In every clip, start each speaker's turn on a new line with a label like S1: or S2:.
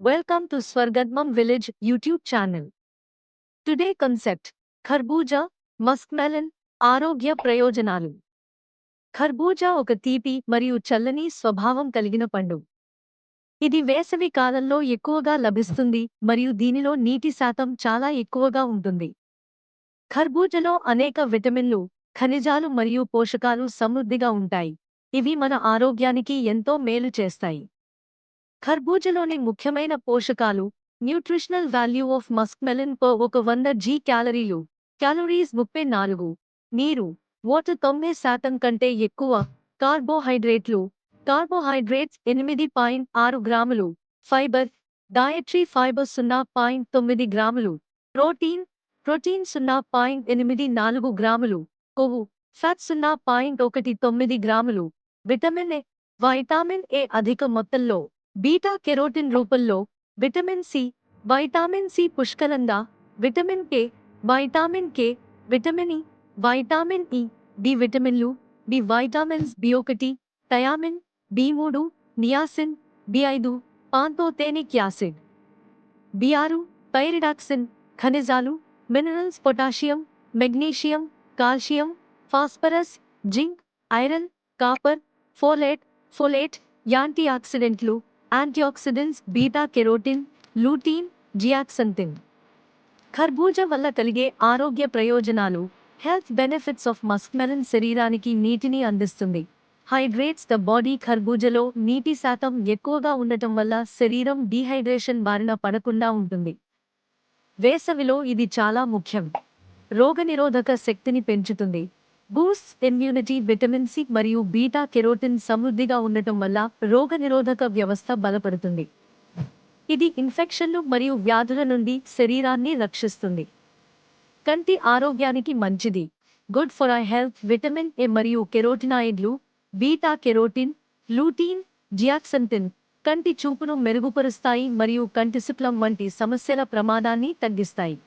S1: Welcome to Swargadmam Village YouTube channel. Today concept ఖర్బూజా muskmelon ఆరోగ్య ప్రయోజనాలు ఖర్బూజా ఒక తీపి మరియు చల్లని స్వభావం కలిగిన పండు. ఇది వేసవి కాలంలో ఎక్కువగా లభిస్తుంది మరియు దీనిలో నీటి శాతం చాలా ఎక్కువగా ఉంటుంది. ఖర్బూజలో అనేక విటమిన్లు ఖనిజాలు మరియు పోషకాలు సమృద్ధిగా ఉంటాయి. ఇవి మన ఆరోగ్యానికి ఎంతో మేలు చేస్తాయి. ఖర్బూజలోని ముఖ్యమైన పోషకాలు nutritional value of muskmelon per ఒక వంద జీ క్యాలరీలు. క్యాలరీస్ ముప్పై నాలుగు. నీరు. వాటర్ తొంభై శాతం కంటే ఎక్కువ. కార్బోహైడ్రేట్లు. కార్బోహైడ్రేట్స్ ఎనిమిది పాయింట్ ఆరు గ్రాములు. ఫైబర్. డయట్రీ ఫైబర్ సున్నా పాయింట్ తొమ్మిది గ్రాములు. ప్రోటీన్. ప్రోటీన్ సున్నా పాయింట్ ఎనిమిది నాలుగు గ్రాములు. కొవ్వు. ఫ్యాట్ సున్నా పాయింట్ ఒకటి తొమ్మిది గ్రాములు. Vitamin A. వైటామిన్ ఏ అధిక మొత్తంలో. బీటా కెరోటిన్ రూపంలో విటమిన్ సి వైటామిన్ సి పుష్కలంగా vitamin K vitamin K vitamin E vitamin E B విటమిన్లు బి వైటామిన్స్ బి ఒకటి థయామిన్ బి మూడు నియాసిన్ బి ఐదు పాంతోతేనిక్ యాసిడ్. బి ఆరు పైరిడాక్సిన్ ఖనిజాలు minerals potassium magnesium calcium phosphorus zinc iron copper folate folate anti ఆక్సిడెంట్లు antioxidants beta carotene lutein zeaxanthin ఖర్బూజా వల్ల కలిగే ఆరోగ్య ప్రయోజనాలు హెల్త్ బెనిఫిట్స్ ఆఫ్ మస్క్మెలన్ శరీరానికి నీటిని అందిస్తుంది. హైడ్రేట్స్ ద బాడీ ఖర్బూజలో నీటి శాతం ఎక్కువగా ఉండటం వల్ల శరీరం డీహైడ్రేషన్ బారిన పడకుండా ఉంటుంది. వేసవిలో ఇది చాలా ముఖ్యం. రోగనిరోధక శక్తిని పెంచుతుంది. బూస్ ఇమ్యూనిటీ విటమిన్ సి మరియు బీటా కెరోటిన్ సమృద్ధిగా ఉండటం వల్ల రోగనిరోధక వ్యవస్థ బలపడుతుంది. ఇది ఇన్ఫెక్షన్లు మరియు వ్యాధుల నుండి శరీరాన్ని రక్షిస్తుంది. కంటి ఆరోగ్యానికి మంచిది. Good for eye health vitamin A మరియు కెరోటినాయిడ్లు బీటా కెరోటిన్ లూటీన్ జియాక్సంటిన్ కంటి చూపును మెరుగుపరుస్తాయి మరియు కంటి శుక్లం వంటి సమస్యల ప్రమాదాన్ని తగ్గిస్తాయి.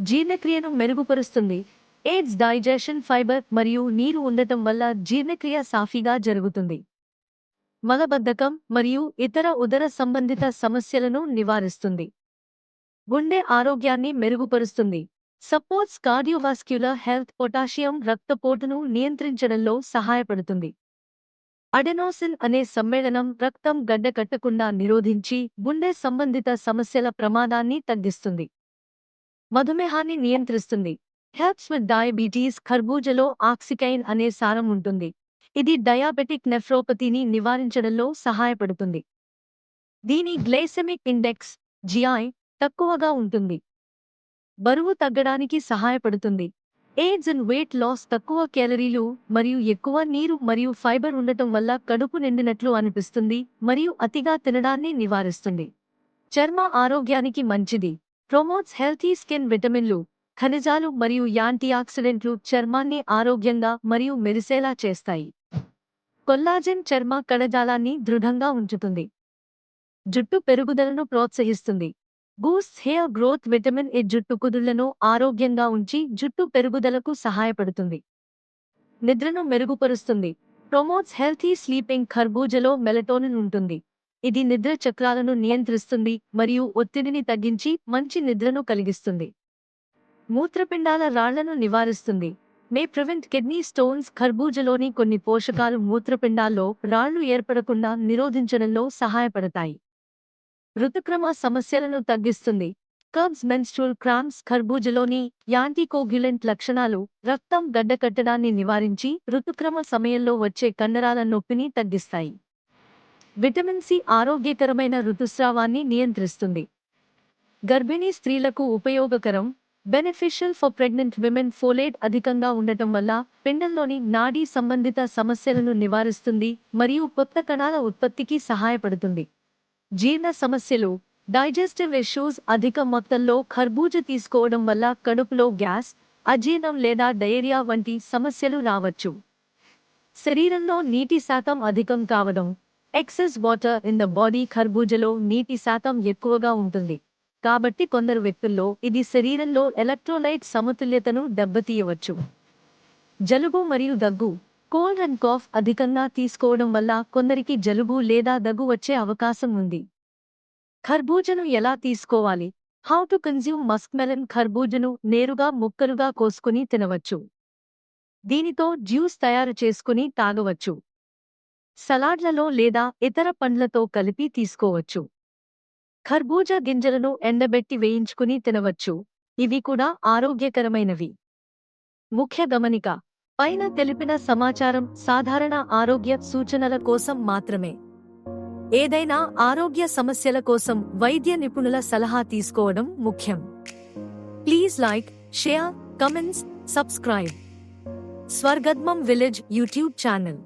S1: జీర్ణక్రియను మెరుగుపరుస్తుంది. ఎయిడ్స్ డైజెషన్ ఫైబర్ మరియు నీరు ఉండటం వల్ల జీర్ణక్రియ సాఫీగా జరుగుతుంది. మలబద్ధకం మరియు ఇతర ఉదర సంబంధిత సమస్యలను నివారిస్తుంది. గుండె ఆరోగ్యాన్ని మెరుగుపరుస్తుంది. సపోర్ట్స్ కార్డియోవాస్క్యులర్ హెల్త్ పొటాషియం రక్తపోటును నియంత్రించడంలో సహాయపడుతుంది. అడెనోసిన్ అనే సమ్మేళనం రక్తం గడ్డకట్టకుండా నిరోధించి గుండె సంబంధిత సమస్యల ప్రమాదాన్ని తగ్గిస్తుంది. మధుమేహాన్ని నియంత్రిస్తుంది. హెల్ప్స్ విత్ డయాబెటీస్ ఖర్బూజలో ఆక్సికైన్ అనే సారం ఉంటుంది. ఇది డయాబెటిక్ నెఫ్రోపతిని నివారించడంలో సహాయపడుతుంది. దీని గ్లైసెమిక్ ఇండెక్స్ జిఐ తక్కువగా ఉంటుంది. బరువు తగ్గడానికి సహాయపడుతుంది. ఎయిడ్స్ అండ్ వెయిట్ లాస్ తక్కువ క్యాలరీలు మరియు ఎక్కువ నీరు మరియు ఫైబర్ ఉండటం వల్ల కడుపు నిండినట్లు అనిపిస్తుంది మరియు అతిగా తినడాన్ని నివారిస్తుంది. చర్మ ఆరోగ్యానికి మంచిది. ప్రమోట్స్ హెల్తీ స్కిన్ విటమిన్లు ఖనిజాలు మరియు యాంటీఆక్సిడెంట్లు చర్మాన్ని ఆరోగ్యంగా మరియు మెరిసేలా చేస్తాయి. కొల్లాజెన్ చర్మ కణజాలాన్ని దృఢంగా ఉంచుతుంది. జుట్టు పెరుగుదలను ప్రోత్సహిస్తుంది. గూస్ హెయిర్ గ్రోత్ విటమిన్ ఏ జుట్టు కుదుళ్ళను ఆరోగ్యంగా ఉంచి జుట్టు పెరుగుదలకు సహాయపడుతుంది. నిద్రను మెరుగుపరుస్తుంది. ప్రమోట్స్ హెల్తీ స్లీపింగ్ ఖర్బూజలో మెలటోనిన్ ఉంటుంది. ఇది నిద్ర చక్రాలను నియంత్రిస్తుంది మరియు ఒత్తిడిని తగ్గించి మంచి నిద్రను కలిగిస్తుంది. మూత్రపిండాల రాళ్ళను నివారిస్తుంది. మే ప్రివెంట్ కిడ్నీ స్టోన్స్ ఖర్బూజలోని కొన్ని పోషకాలు మూత్రపిండాల్లో రాళ్ళు ఏర్పడకుండా నిరోధించడంలో సహాయపడతాయి. ఋతుక్రమ సమస్యలను తగ్గిస్తుంది. కర్బ్స్ మెన్స్ట్రూల్ క్రామ్స్ ఖర్బూజలోని యాంటీకోగ్యులెంట్ లక్షణాలు రక్తం గడ్డకట్టడాన్ని నివారించి ఋతుక్రమ సమయంలో వచ్చే కండరాల నొప్పిని తగ్గిస్తాయి. విటమిన్ సి ఆరోగ్యకరమైన ఋతుస్రావాన్ని నియంత్రిస్తుంది. గర్భిణీ స్త్రీలకు ఉపయోగకరం beneficial for pregnant women folate అధికంగా ఉండటం వల్ల పిండంలోని నాడీ సంబంధిత సమస్యలను నివారిస్తుంది మరియు కొత్త కణాల ఉత్పత్తికి సహాయపడుతుంది. జీర్ణ సమస్యలు డైజెస్టివ్ ఇష్యూస్ అధిక మొత్తంలో ఖర్బూజ తీసుకోవడం వల్ల కడుపులో గ్యాస్ అజీర్ణం లేదా డయేరియా వంటి సమస్యలు రావచ్చు. శరీరంలో నీటి శాతం అధికం కావడం excess water in the body ఖర్బూజలో నీటి శాతం ఎక్కువగా ఉంటుంది. కాబట్టి కొందరు వ్యక్తుల్లో ఇది శరీరంలో ఎలక్ట్రోలైట్ సమతుల్యతను దెబ్బతీయవచ్చు. జలుబు మరియు దగ్గు కోల్డ్ అండ్ కాఫ్ అధికంగా తీసుకోవడం వల్ల కొందరికి జలుబు లేదా దగ్గు వచ్చే అవకాశం ఉంది. ఖర్బూజను ఎలా తీసుకోవాలి? హౌ టు కన్జ్యూమ్ మస్క్మెలన్ ఖర్బూజను నేరుగా ముక్కలుగా కోసుకుని తినవచ్చు. దీనితో జ్యూస్ తయారు చేసుకుని తాగవచ్చు. సలాడ్లలో లేదా ఇతర పండ్లతో కలిపి తీసుకోవచ్చు. ఖర్బూజా గింజలను ఎండబెట్టి వేయించుకుని తినవచ్చు. ఇవి కూడా ఆరోగ్యకరమైనవి. ముఖ్య గమనిక పైన తెలిపిన సమాచారం సాధారణ ఆరోగ్య సూచనల కోసం మాత్రమే. ఏదైనా ఆరోగ్య సమస్యల కోసం వైద్య నిపుణుల సలహా తీసుకోవడం ముఖ్యం. Please like share comments subscribe. స్వర్గద్మం village YouTube channel.